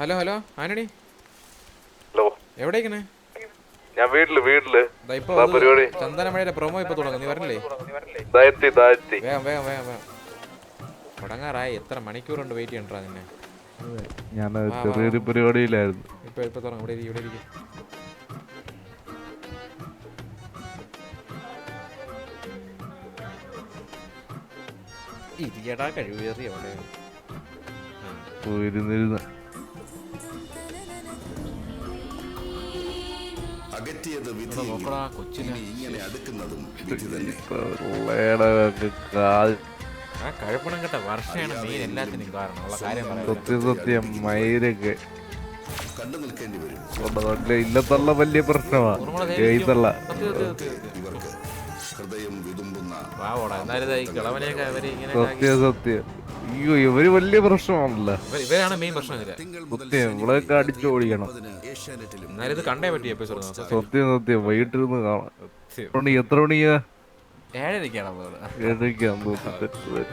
Hello hello. ആനടി. Hello. എവിടേക്കണേ ഞാൻ വീട്ടിൽ വീട്ടിൽ. പരിപാടി? ചന്ദനമഴയുടെ പ്രൊമോ ഇപ്പൊ തുടങ്ങും നീ വരണില്ലേ? വേഗം വേഗം വേഗം വേഗം. തുടങ്ങാറായി. എത്ര മണിക്കൂറുണ്ട് വെയിറ്റ് ചെയ്യണ്ടാ നിന്നെ? ഞാൻ. ചെറിയൊരു പരിപാടിയിലായിരുന്നു. ഇപ്പൊ ഇപ്പൊ തുടങ്ങും. ഇവിടെ ഇരിക്കും ഇവിടെ ഇരിക്കും. ഇരിക്കടാ കഴിവേറിയ അവിടെ. പോയിരുന്നിരുന്ന്. അകറ്റിയത് വിധി ഇങ്ങനെ അടുക്കുന്നതും വിധി തന്നെ. ആ കഴപ്പണം കേട്ട വർഷമാണ് മെയിൻ എല്ലാത്തിനും കാരണം. ഉള്ള കാര്യം പറയാം സത്യം സത്യം മയിരൊക്കെ കണ്ടു നിൽക്കേണ്ടി വരും. കൊണ്ട് ഇല്ലത്തുള്ള വലിയ പ്രശ്നമാ. ഇവർക്ക് ഹൃദയം വിതുമ്പുന്ന സത്യം സത്യം. അയ്യോ ഇവർ വലിയ പ്രശ്നമാണല്ലോ. ഇവരാണ് മെയിൻ പ്രശ്നം അടിച്ചോടിക്കണം എന്നാലും ഇത് കണ്ടേ പറ്റിയ എപ്പിസോഡ് സത്യം. സത്യം വൈകിട്ടിരുന്ന് കാണാം. എത്ര മണി എത്ര മണിയാ? ഏഴരക്കാണ് ഏഴരക്കാണ് തോന്നുന്നു.